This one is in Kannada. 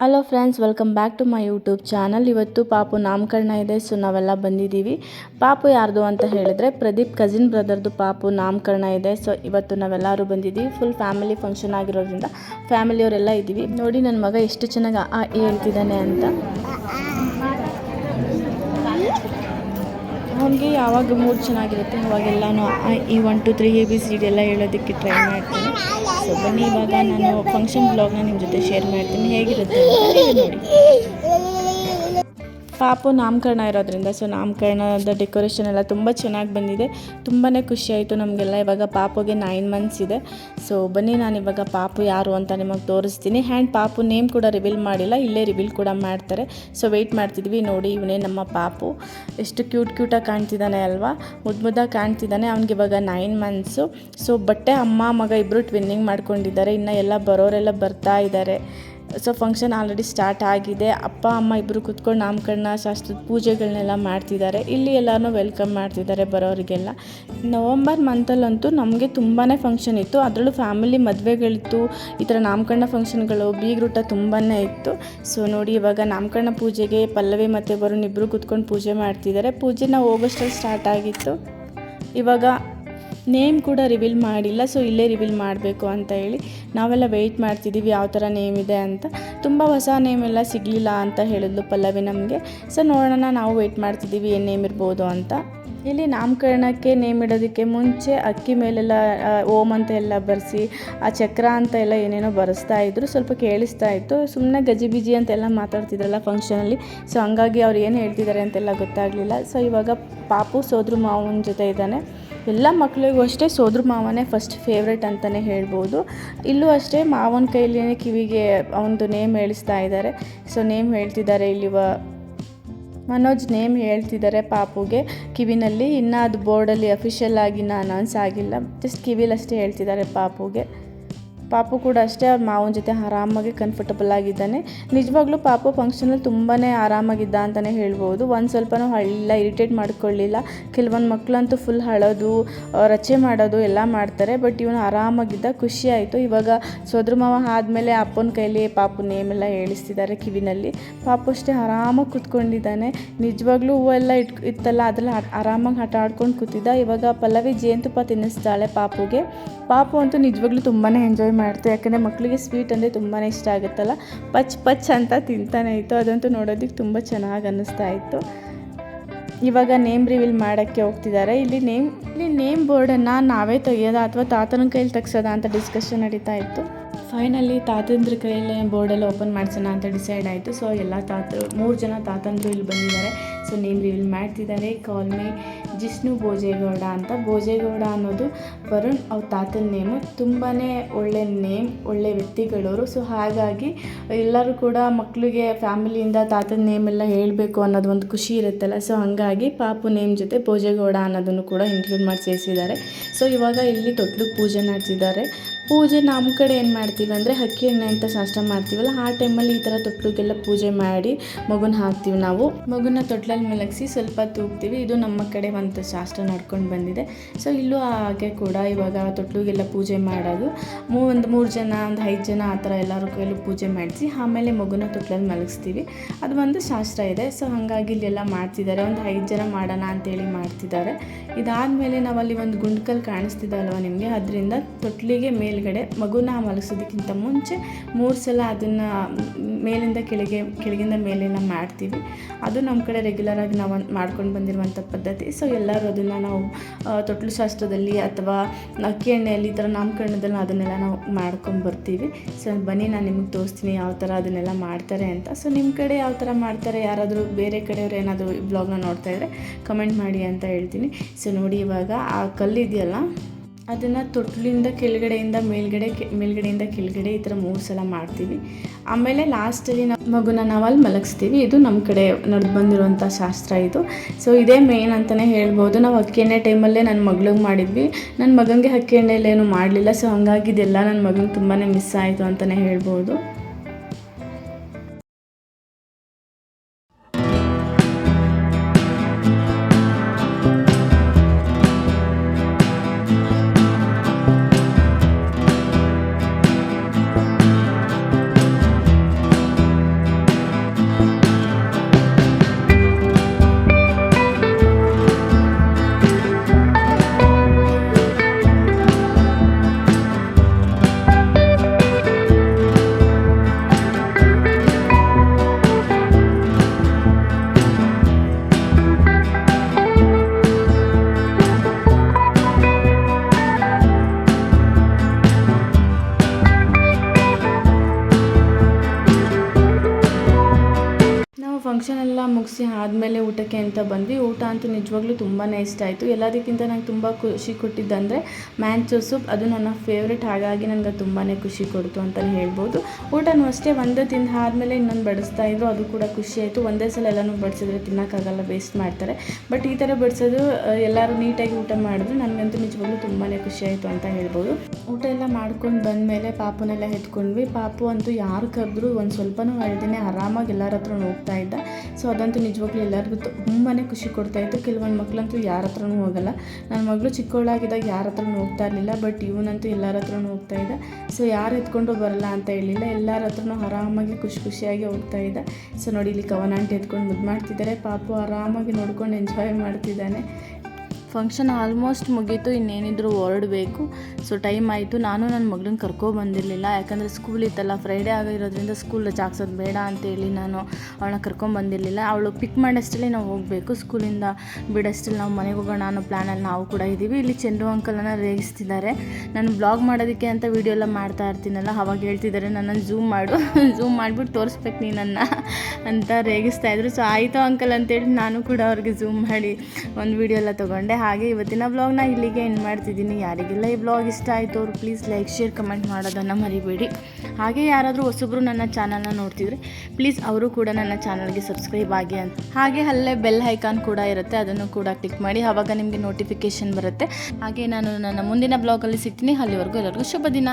Hello friends welcome back to my YouTube channel ಇವತ್ತು ಪಾಪು ನಾಮಕರಣ ಇದೆ ಸೊ ನಾವೆಲ್ಲ ಬಂದಿದ್ದೀವಿ. ಪಾಪು ಯಾರ್ದು ಅಂತ ಹೇಳಿದ್ರೆ, ಪ್ರದೀಪ್ ಕಸಿನ್ ಬ್ರದರ್ದು ಪಾಪು ನಾಮಕರಣ ಇದೆ. ಸೊ ಇವತ್ತು ನಾವೆಲ್ಲರೂ ಬಂದಿದ್ದೀವಿ. ಫುಲ್ ಫ್ಯಾಮಿಲಿ ಫಂಕ್ಷನ್ ಆಗಿರೋದ್ರಿಂದ ಫ್ಯಾಮಿಲಿಯವರೆಲ್ಲ ಇದ್ದೀವಿ. ನೋಡಿ ನನ್ನ ಮಗ ಎಷ್ಟು ಚೆನ್ನಾಗಿ ಆ ಹೇಳ್ತಿದ್ದಾನೆ ಅಂತ. ಅವನಿಗೆ ಯಾವಾಗ ಮೂಡ್ ಚೆನ್ನಾಗಿರುತ್ತೆ, ಅವಾಗೆಲ್ಲನೂ ಈ one two three A B C D ಎಲ್ಲ ಹೇಳೋದಕ್ಕೆ ಟ್ರೈ ಮಾಡ್ತೀನಿ. ಸೊ ಬನ್ನಿ, ಇವಾಗ ನಾನು ಫಂಕ್ಷನ್ ಬ್ಲಾಗ್ನ ನಿಮ್ಮ ಜೊತೆ ಶೇರ್ ಮಾಡ್ತೀನಿ. ಹೇಗಿರುತ್ತೆ ಅಂತ ನೋಡಿ. ಪಾಪು ನಾಮಕರಣ ಇರೋದ್ರಿಂದ ಸೊ ನಾಮಕರಣದ ಡೆಕೋರೇಷನ್ ಎಲ್ಲ ತುಂಬ ಚೆನ್ನಾಗಿ ಬಂದಿದೆ. ತುಂಬಾ ಖುಷಿಯಾಯಿತು ನಮಗೆಲ್ಲ. ಇವಾಗ ಪಾಪುಗೆ ನೈನ್ ಮಂತ್ಸ್ ಇದೆ. ಸೊ ಬನ್ನಿ ನಾನು ಇವಾಗ ಪಾಪು ಯಾರು ಅಂತ ನಿಮಗೆ ತೋರಿಸ್ತೀನಿ. ಆ್ಯಂಡ್ ಪಾಪು ನೇಮ್ ಕೂಡ ರಿವೀಲ್ ಮಾಡಿಲ್ಲ, ಇಲ್ಲೇ ರಿವೀಲ್ ಕೂಡ ಮಾಡ್ತಾರೆ. ಸೊ ವೆಯ್ಟ್ ಮಾಡ್ತಿದ್ವಿ, ನೋಡಿ ಇವನೇ ನಮ್ಮ ಪಾಪು. ಎಷ್ಟು ಕ್ಯೂಟ್ ಕ್ಯೂಟಾಗಿ ಕಾಣ್ತಿದ್ದಾನೆ ಅಲ್ವಾ? ಮುದ್ದು ಮುದ್ದಾಗಿ ಕಾಣ್ತಿದ್ದಾನೆ ಅವ್ನಿಗೆ ಇವಾಗ ನೈನ್ ಮಂತ್ಸು ಸೊ ಬಟ್ಟೆ ಅಮ್ಮ, ಮಗ ಇಬ್ಬರು ಟ್ವಿನ್ನಿಂಗ್ ಮಾಡ್ಕೊಂಡಿದ್ದಾರೆ. ಇನ್ನು ಎಲ್ಲ ಬರೋರೆಲ್ಲ ಬರ್ತಾ ಇದ್ದಾರೆ ಸೊ ಫಂಕ್ಷನ್ ಆಲ್ರೆಡಿ ಸ್ಟಾರ್ಟ್ ಆಗಿದೆ. ಅಪ್ಪ, ಅಮ್ಮ ಇಬ್ಬರು ಕೂತ್ಕೊಂಡು ನಾಮಕರಣ ಶಾಸ್ತ್ರದ ಪೂಜೆಗಳನ್ನೆಲ್ಲ ಮಾಡ್ತಿದ್ದಾರೆ. ಇಲ್ಲಿ ಎಲ್ಲರೂ ವೆಲ್ಕಮ್ ಮಾಡ್ತಿದ್ದಾರೆ ಬರೋರಿಗೆಲ್ಲ. ನವಂಬರ್ ಮಂತಲ್ಲಂತೂ ನಮಗೆ ತುಂಬಾ ಫಂಕ್ಷನ್ ಇತ್ತು. ಅದರಲ್ಲೂ ಫ್ಯಾಮಿಲಿ ಮದುವೆಗಳಿತ್ತು. ಈ ಥರ ನಾಮಕರಣ ಫಂಕ್ಷನ್ಗಳು ಬೀಗ್ರೂಟ ತುಂಬಾ ಇತ್ತು. ಸೊ ನೋಡಿ ಇವಾಗ ನಾಮಕರಣ ಪೂಜೆಗೆ ಪಲ್ಲವಿ ಮತ್ತು ವರುಣ್ ಇಬ್ಬರು ಕುತ್ಕೊಂಡು ಪೂಜೆ ಮಾಡ್ತಿದ್ದಾರೆ. ಪೂಜೆ ನಾವು ಸ್ಟಾರ್ಟ್ ಆಗಿತ್ತು. ಇವಾಗ ನೇಮ್ ಕೂಡ ರಿವೀಲ್ ಮಾಡಿಲ್ಲ ಸೊ ಇಲ್ಲೇ ರಿವೀಲ್ ಮಾಡಬೇಕು ಅಂತ ಹೇಳಿ ನಾವೆಲ್ಲ ವೆಯ್ಟ್ ಮಾಡ್ತಿದ್ದೀವಿ ಯಾವ ಥರ ನೇಮ್ ಇದೆ ಅಂತ. ತುಂಬ ಹೊಸ ನೇಮ್ ಎಲ್ಲ ಸಿಗಲಿಲ್ಲ ಅಂತ ಹೇಳಿದ್ಲು ಪಲ್ಲವಿ ನಮಗೆ. ಸೊ ನೋಡೋಣ, ನಾವು ವೆಯ್ಟ್ ಮಾಡ್ತಿದ್ದೀವಿ ಏನು ನೇಮ್ ಇರ್ಬೋದು ಅಂತ. ಇಲ್ಲಿ ನಾಮಕರಣಕ್ಕೆ ನೇಮ್ ಇಡೋದಕ್ಕೆ ಮುಂಚೆ ಅಕ್ಕಿ ಮೇಲೆಲ್ಲ ಓಮ್ ಅಂತ ಎಲ್ಲ ಬರೆಸಿ, ಆ ಚಕ್ರ ಅಂತ ಎಲ್ಲ ಏನೇನೋ ಬರೆಸ್ತಾ ಇದ್ರು, ಸ್ವಲ್ಪ ಕೇಳಿಸ್ತಾ ಇತ್ತು. ಸುಮ್ಮನೆ ಗಜಿಬಿಜಿ ಅಂತೆಲ್ಲ ಮಾತಾಡ್ತಿದ್ರಲ್ಲ ಫಂಕ್ಷನಲ್ಲಿ ಸೊ ಹಂಗಾಗಿ ಅವ್ರು ಏನು ಹೇಳ್ತಿದ್ದಾರೆ ಅಂತೆಲ್ಲ ಗೊತ್ತಾಗಲಿಲ್ಲ. ಸೊ ಇವಾಗ ಪಾಪು ಸೋದ್ರ ಮಾವನ ಜೊತೆ ಇದ್ದಾನೆ. ಎಲ್ಲ ಮಕ್ಕಳಿಗೂ ಅಷ್ಟೇ ಸೋದ್ರ ಮಾವನೇ ಫಸ್ಟ್ ಫೇವ್ರೆಟ್ ಅಂತಲೇ ಹೇಳ್ಬೋದು. ಇಲ್ಲೂ ಅಷ್ಟೇ ಮಾವನ ಕೈಲಿನೇ ಕಿವಿಗೆ ಅವನದು ನೇಮ್ ಹೇಳಿಸ್ತಾ ಇದ್ದಾರೆ ಸೊ ನೇಮ್ ಹೇಳ್ತಿದ್ದಾರೆ ಇಲ್ಲಿವ ಮನೋಜ್ ನೇಮ್ ಹೇಳ್ತಿದ್ದಾರೆ ಪಾಪುಗೆ. ಕಿವಿನಲ್ಲಿ ಇನ್ನೂ ಅದು ಬೋರ್ಡಲ್ಲಿ ಅಫಿಷಿಯಲ್ ಆಗಿ ಇನ್ನೂ ಅನೌನ್ಸ್ ಆಗಿಲ್ಲ. ಜಸ್ಟ್ ಕಿವಿಲಷ್ಟೇ ಹೇಳ್ತಿದ್ದಾರೆ ಪಾಪುಗೆ. ಪಾಪು ಕೂಡ ಅಷ್ಟೇ ಅವ್ರ ಮಾವನ ಜೊತೆ ಆರಾಮಾಗಿ ಕಂಫರ್ಟಬಲ್ ಆಗಿದ್ದಾನೆ. ನಿಜವಾಗ್ಲೂ ಪಾಪು ಫಂಕ್ಷನಲ್ಲಿ ತುಂಬಾ ಆರಾಮಾಗಿದ್ದ ಅಂತಲೇ ಹೇಳ್ಬೋದು. ಒಂದು ಸ್ವಲ್ಪನೂ ಹಳ್ಳಿಲ್ಲ ಇರಿಟೇಟ್ ಮಾಡ್ಕೊಳ್ಳಿಲ್ಲ. ಕೆಲವೊಂದು ಮಕ್ಕಳಂತೂ ಫುಲ್ ಹಳೋದು ರಚೆ ಮಾಡೋದು ಎಲ್ಲ ಮಾಡ್ತಾರೆ. ಬಟ್ ಇವನು ಆರಾಮಾಗಿದ್ದ, ಖುಷಿ ಆಯಿತು. ಇವಾಗ ಸೋದ್ರ ಮಾವ ಆದಮೇಲೆ ಅಪ್ಪನ ಕೈಲಿ ಪಾಪು ನೇಮ್ ಎಲ್ಲ ಹೇಳಿಸ್ತಿದ್ದಾರೆ ಕಿವಿನಲ್ಲಿ. ಪಾಪು ಅಷ್ಟೇ ಆರಾಮಾಗಿ ಕೂತ್ಕೊಂಡಿದ್ದಾನೆ. ನಿಜವಾಗ್ಲೂ ಹೂವೆಲ್ಲ ಇಟ್, ಇತ್ತಲ್ಲ ಅದೆಲ್ಲ ಆರಾಮಾಗಿ ಆಟ ಆಡ್ಕೊಂಡು ಕೂತಿದ್ದ. ಇವಾಗ ಪಲ್ಲವಿ ಜೇನುತುಪ್ಪ ತಿನ್ನಿಸ್ತಾಳೆ ಪಾಪುಗೆ. ಪಾಪು ಅಂತೂ ನಿಜವಾಗ್ಲೂ ತುಂಬಾ ಎಂಜಾಯ್ ಮಾಡ್ತು. ಯಾಕಂದರೆ ಮಕ್ಕಳಿಗೆ ಸ್ವೀಟ್ ಅಂದರೆ ತುಂಬಾ ಇಷ್ಟ ಆಗುತ್ತಲ್ಲ? ಪಚ್ ಪಚ್ ಅಂತ ತಿಂತಾನೆ ಇತ್ತು. ಅದಂತೂ ನೋಡೋದಕ್ಕೆ ತುಂಬ ಚೆನ್ನಾಗಿ ಅನ್ನಿಸ್ತಾ ಇತ್ತು. ಇವಾಗ ನೇಮ್ ರಿವೀಲ್ ಮಾಡೋಕ್ಕೆ ಹೋಗ್ತಿದ್ದಾರೆ ಇಲ್ಲಿ ನೇಮ್ ಇಲ್ಲಿ ನೇಮ್ ಬೋರ್ಡನ್ನು ನಾವೇ ತೆಗಿಯೋದಾ ಅಥವಾ ತಾತನ ಕೈಯಲ್ಲಿ ತೆಗ್ಸೋದಾ ಅಂತ ಡಿಸ್ಕಷನ್ ನಡೀತಾ ಇತ್ತು. ಫೈನಲಿ ತಾತಂದ್ರ ಕೈಯಲ್ಲೇ ಬೋರ್ಡೆಲ್ಲ ಓಪನ್ ಮಾಡಿಸೋಣ ಅಂತ ಡಿಸೈಡ್ ಆಯಿತು. ಸೊ ಎಲ್ಲ ತಾತ ಮೂರು ಜನ ತಾತಂದ್ರು ಇಲ್ಲಿ ಬಂದಿದ್ದಾರೆ. ಸೊ ನೇಮ್ ರಿವೀಲ್ ಮಾಡ್ತಿದ್ದಾರೆ. ಕಾಲ್ ಮೇ ಜಿಷ್ಣು ಭೋಜೇಗೌಡ ಅಂತ. ಭೋಜೇಗೌಡ ಅನ್ನೋದು ವರುಣ್ ಅವ್ರ ತಾತನ ನೇಮು ತುಂಬಾ ಒಳ್ಳೆ ನೇಮ್ ಒಳ್ಳೆ ವ್ಯಕ್ತಿಗಳವರು ಸೊ ಹಾಗಾಗಿ ಎಲ್ಲರೂ ಕೂಡ ಮಕ್ಕಳಿಗೆ ಫ್ಯಾಮಿಲಿಯಿಂದ ತಾತನ ನೇಮ್ ಎಲ್ಲ ಹೇಳಬೇಕು ಅನ್ನೋದು ಒಂದು ಖುಷಿ ಇರುತ್ತಲ್ಲ. ಸೊ ಹಾಗಾಗಿ ಪಾಪು ನೇಮ್ ಜೊತೆ ಭೋಜೇಗೌಡ ಅನ್ನೋದನ್ನು ಕೂಡ ಇನ್ಕ್ಲೂಡ್ ಮಾಡಿ ಸೇರಿಸಿದ್ದಾರೆ ಸೊ ಇವಾಗ ಇಲ್ಲಿ ತೊಟ್ಲು ಪೂಜೆ ನಡೆಸಿದ್ದಾರೆ. ಪೂಜೆ ನಮ್ಮ ಕಡೆ ಏನು ಮಾಡ್ತೀವಿ ಅಂದರೆ ಹಕ್ಕಿ ಎಣ್ಣೆ ಅಂತ ಶಾಸ್ತ್ರ ಮಾಡ್ತೀವಲ್ಲ, ಆ ಟೈಮಲ್ಲಿ ಈ ಥರ ತೊಟ್ಲಿಗೆಲ್ಲ ಪೂಜೆ ಮಾಡಿ ಮಗುನ ಹಾಕ್ತೀವಿ ನಾವು. ಮಗುನ ತೊಟ್ಲಲ್ಲಿ ಮಲಗಿಸಿ ಸ್ವಲ್ಪ ತೂಗ್ತೀವಿ. ಇದು ನಮ್ಮ ಕಡೆ ಒಂದು ಶಾಸ್ತ್ರ ನಡ್ಕೊಂಡು ಬಂದಿದೆ. ಸೊ ಇಲ್ಲೂ ಹಾಗೆ ಕೂಡ ಇವಾಗ ತೊಟ್ಲಿಗೆಲ್ಲ ಪೂಜೆ ಮಾಡೋದು. ಮೂ ಒಂದು ಮೂರು ಜನ, ಒಂದು ಐದು ಜನ ಆ ಥರ ಎಲ್ಲರೂ ಕೈಲೂ ಪೂಜೆ ಮಾಡಿಸಿ, ಆಮೇಲೆ ಮಗುನ ತೊಟ್ಲಲ್ಲಿ ಮಲಗಿಸ್ತೀವಿ. ಅದು ಒಂದು ಶಾಸ್ತ್ರ ಇದೆ. ಸೊ ಹಾಗಾಗಿ ಇಲ್ಲೆಲ್ಲ ಮಾಡ್ತಿದ್ದಾರೆ. ಒಂದು ಐದು ಜನ ಮಾಡೋಣ ಅಂತೇಳಿ ಮಾಡ್ತಿದ್ದಾರೆ. ಇದಾದಮೇಲೆ ನಾವಲ್ಲಿ ಒಂದು ಗುಂಡ್ಕಲ್ ಕಾಣಿಸ್ತಿದ್ದಲ್ವ ನಿಮಗೆ? ಅದರಿಂದ ತೊಟ್ಲಿಗೆ ಮೇಲ್ಗಡೆ ಮಗುನ ಮಲಗಿಸೋದಕ್ಕಿಂತ ಮುಂಚೆ ಮೂರು ಸಲ ಅದನ್ನು ಮೇಲಿಂದ ಕೆಳಗೆ, ಕೆಳಗಿಂದ ಮೇಲೆಲ್ಲ ಮಾಡ್ತೀವಿ. ಅದು ನಮ್ಮ ಕಡೆ ರೆಗ್ಯುಲರಾಗಿ ನಾವು ಮಾಡ್ಕೊಂಡು ಬಂದಿರುವಂಥ ಪದ್ಧತಿ. ಸೊ ಎಲ್ಲರೂ ಅದನ್ನು ನಾವು ತೊಟ್ಲು ಶಾಸ್ತ್ರದಲ್ಲಿ ಅಥವಾ ಅಕ್ಕಿ ಎಣ್ಣೆಯಲ್ಲಿ ಈ ಥರ ನಾಮಕರಣದಲ್ಲಿ ಅದನ್ನೆಲ್ಲ ನಾವು ಮಾಡ್ಕೊಂಡು ಬರ್ತೀವಿ. ಸೊ ಬನ್ನಿ, ನಾನು ನಿಮಗೆ ತೋರಿಸ್ತೀನಿ ಯಾವ ಥರ ಅದನ್ನೆಲ್ಲ ಮಾಡ್ತಾರೆ ಅಂತ. ಸೊ ನಿಮ್ಮ ಕಡೆ ಯಾವ ಥರ ಮಾಡ್ತಾರೆ? ಯಾರಾದರೂ ಬೇರೆ ಕಡೆಯವ್ರು ಏನಾದರೂ ಬ್ಲಾಗ್ನ ನೋಡ್ತಾ ಇದ್ದರೆ ಕಮೆಂಟ್ ಮಾಡಿ ಅಂತ ಹೇಳ್ತೀನಿ. ಸೊ ನೋಡಿ ಇವಾಗ ಆ ಕಲ್ಲಿದೆಯಲ್ಲ ಅದನ್ನು ತೊಟ್ಲಿಂದ ಕೆಳಗಡೆಯಿಂದ ಮೇಲ್ಗಡೆ ಮೇಲ್ಗಡೆಯಿಂದ ಕೆಳಗಡೆ ಈ ಥರ ಮೂರು ಸಲ ಮಾಡ್ತೀವಿ. ಆಮೇಲೆ ಲಾಸ್ಟಲ್ಲಿ ನಮ್ಮ ಮಗುನ ನಾವಲ್ಲಿ ಮಲಗಿಸ್ತೀವಿ. ಇದು ನಮ್ಮ ಕಡೆ ನಡೆದು ಬಂದಿರುವಂಥ ಶಾಸ್ತ್ರ ಇದು. ಸೊ ಇದೇ ಮೇನ್ ಅಂತಲೇ ಹೇಳ್ಬೋದು. ನಾವು ಅಕ್ಕಿ ಟೈಮಲ್ಲೇ ನನ್ನ ಮಗಳಿಗೆ ಮಾಡಿದ್ವಿ. ನನ್ನ ಮಗನಿಗೆ ಅಕ್ಕಿ ಎಣ್ಣೆಲೇನು ಮಾಡಲಿಲ್ಲ. ಸೊ ಹಂಗಾಗಿ ಇದೆಲ್ಲ ನನ್ನ ಮಗನಿಗೆ ತುಂಬಾ ಮಿಸ್ ಆಯಿತು ಅಂತಲೇ ಹೇಳ್ಬೋದು. ಫಂಕ್ಷನ್ ಎಲ್ಲ ಮುಗಿಸಿ ಆದಮೇಲೆ ಊಟಕ್ಕೆ ಅಂತ ಬಂದ್ವಿ. ಊಟ ಅಂತೂ ನಿಜವಾಗ್ಲೂ ತುಂಬಾ ಇಷ್ಟ ಆಯಿತು. ಎಲ್ಲದಕ್ಕಿಂತ ನಂಗೆ ತುಂಬ ಖುಷಿ ಕೊಟ್ಟಿದ್ದಂದರೆ ಮ್ಯಾಂಚೋ ಸೂಪ್ ಅದು ನನ್ನ ಫೇವ್ರೆಟ್ ಹಾಗಾಗಿ ನನಗೆ ತುಂಬಾ ಖುಷಿ ಕೊಡ್ತು ಅಂತಲೇ ಹೇಳ್ಬೋದು. ಊಟನೂ ಅಷ್ಟೇ, ಒಂದೇ ತಿಂದು ಆದಮೇಲೆ ಇನ್ನೊಂದು ಬಡಿಸ್ತಾ ಇದ್ರು, ಅದು ಕೂಡ ಖುಷಿ ಆಯಿತು. ಒಂದೇ ಸಲ ಎಲ್ಲನೂ ಬಡಿಸಿದ್ರೆ ತಿನ್ನೋಕ್ಕಾಗಲ್ಲ ವೇಸ್ಟ್ ಮಾಡ್ತಾರೆ. ಬಟ್ ಈ ಥರ ಬಡಿಸೋದು ಎಲ್ಲರೂ ನೀಟಾಗಿ ಊಟ ಮಾಡಿದ್ರು. ನನಗಂತೂ ನಿಜವಾಗ್ಲೂ ತುಂಬಾ ಖುಷಿ ಆಯಿತು ಅಂತ ಹೇಳ್ಬೋದು. ಊಟ ಎಲ್ಲ ಮಾಡ್ಕೊಂಡು ಬಂದಮೇಲೆ ಪಾಪುನೆಲ್ಲ ಎತ್ಕೊಂಡ್ವಿ. ಪಾಪು ಅಂತೂ ಯಾರು ಕರೆದ್ರು ಒಂದು ಸ್ವಲ್ಪನೂ ಅಳ್ದೇನೆ ಆರಾಮಾಗಿ ಎಲ್ಲರ ಹತ್ರ ಹೋಗ್ತಾ ಇದ್ದ. ಸೊ ಅದಂತೂ ನಿಜವಾಗ್ಲೂ ಎಲ್ಲರಿಗೂ ತುಂಬಾ ಖುಷಿ ಕೊಡ್ತಾ ಇತ್ತು. ಕೆಲವೊಂದು ಮಕ್ಕಳಂತೂ ಯಾರ ಹತ್ರನೂ ಹೋಗಲ್ಲ. ನನ್ನ ಮಗಳು ಚಿಕ್ಕವಳಾಗಿದ್ದಾಗ ಯಾರ ಹತ್ರನೂ ಹೋಗ್ತಾ ಇರಲಿಲ್ಲ ಬಟ್ ಇವನಂತೂ ಎಲ್ಲರ ಹತ್ರನೂ ಹೋಗ್ತಾ ಇದ್ದ. ಸೊ ಯಾರು ಎತ್ಕೊಂಡು ಬರಲ್ಲ ಅಂತ ಹೇಳಿಲ್ಲ ಎಲ್ಲರ ಹತ್ರನೂ ಆರಾಮಾಗಿ ಖುಷಿ ಖುಷಿಯಾಗಿ ಹೋಗ್ತಾ ಇದ್ದ. ಸೊ ನೋಡಿ ಇಲ್ಲಿ ಕವನಾಂಟಿ ಎತ್ಕೊಂಡು ಮುದ್ದು ಮಾಡ್ತಿದ್ದಾರೆ ಪಾಪು ಆರಾಮಾಗಿ ನೋಡ್ಕೊಂಡು ಎಂಜಾಯ್ ಮಾಡ್ತಿದ್ದಾನೆ. ಫಂಕ್ಷನ್ ಆಲ್ಮೋಸ್ಟ್ ಮುಗೀತು, ಇನ್ನೇನಿದ್ರು ಹೊರಡಬೇಕು ಸೊ ಟೈಮ್ ಆಯಿತು. ನಾನು ನನ್ನ ಮಗಳನ್ನ ಕರ್ಕೊಬಂದಿರಲಿಲ್ಲ ಯಾಕಂದರೆ ಸ್ಕೂಲ್ ಇತ್ತಲ್ಲ ಫ್ರೈಡೇ ಆಗಿರೋದ್ರಿಂದ ಸ್ಕೂಲ್ ರಜೆ ಹಾಕ್ಸೋದು ಬೇಡ ಅಂತೇಳಿ ನಾನು ಅವಳನ್ನ ಕರ್ಕೊಂಬಂದಿರಲಿಲ್ಲ ಅವಳು ಪಿಕ್ ಮಾಡೋಷ್ಟರಲ್ಲಿ ನಾವು ಹೋಗಬೇಕು. ಸ್ಕೂಲಿಂದ ಬಿಡೋಷ್ಟರಲ್ಲಿ ನಾವು ಮನೆಗೆ ಹೋಗೋಣ ಅನ್ನೋ ಪ್ಲ್ಯಾನಲ್ಲಿ ನಾವು ಕೂಡ ಇದ್ದೀವಿ ಇಲ್ಲಿ ಚಂದ್ರು ಅಂಕಲನ್ನು ರೇಗಿಸ್ತಿದ್ದಾರೆ. ನಾನು ಬ್ಲಾಗ್ ಮಾಡೋದಕ್ಕೆ ಅಂತ ವೀಡಿಯೋ ಎಲ್ಲ ಮಾಡ್ತಾ ಇರ್ತೀನಲ್ಲ, ಅವಾಗ ಹೇಳ್ತಿದ್ದಾರೆ ನನ್ನನ್ನು ಝೂಮ್ ಮಾಡು. ಝೂಮ್ ಮಾಡಿಬಿಟ್ಟು ತೋರಿಸ್ಬೇಕು ನೀನನ್ನು ಅಂತ ರೇಗಿಸ್ತಾ ಇದ್ರು. ಸೊ ಆಯಿತು ಅಂಕಲ್ ಅಂತೇಳಿ ನಾನು ಕೂಡ ಅವ್ರಿಗೆ ಝೂಮ್ ಮಾಡಿ ಒಂದು ವೀಡಿಯೋ ಎಲ್ಲ ತೊಗೊಂಡೆ. ಹಾಗೆ ಇವತ್ತಿನ ಬ್ಲಾಗ್ನ ಇಲ್ಲಿಗೆ ಎಂಡ್ ಮಾಡ್ತಿದ್ದೀನಿ. ಯಾರಿಗೆಲ್ಲ ಈ ಬ್ಲಾಗ್ ಇಷ್ಟ ಆಯಿತು ಅವರು ಪ್ಲೀಸ್ ಲೈಕ್ ಶೇರ್ ಕಮೆಂಟ್ ಮಾಡೋದನ್ನು ಮರಿಬೇಡಿ. ಹಾಗೆ ಯಾರಾದರೂ ಹೊಸಬ್ರು ನನ್ನ ಚಾನಲ್ನ ನೋಡ್ತಿದ್ರೆ ಪ್ಲೀಸ್ ಅವರು ಕೂಡ ನನ್ನ ಚಾನಲ್ಗೆ ಸಬ್ಸ್ಕ್ರೈಬ್ ಆಗಿ ಅಂತ. ಹಾಗೆ ಅಲ್ಲೇ ಬೆಲ್ ಹೈಕಾನ್ ಕೂಡ ಇರುತ್ತೆ, ಅದನ್ನು ಕೂಡ ಕ್ಲಿಕ್ ಮಾಡಿ ಆವಾಗ ನಿಮಗೆ ನೋಟಿಫಿಕೇಶನ್ ಬರುತ್ತೆ. ಹಾಗೆ ನಾನು ನನ್ನ ಮುಂದಿನ ಬ್ಲಾಗಲ್ಲಿ ಸಿಗ್ತೀನಿ. ಅಲ್ಲಿವರೆಗೂ ಎಲ್ಲರಿಗೂ ಶುಭ ದಿನ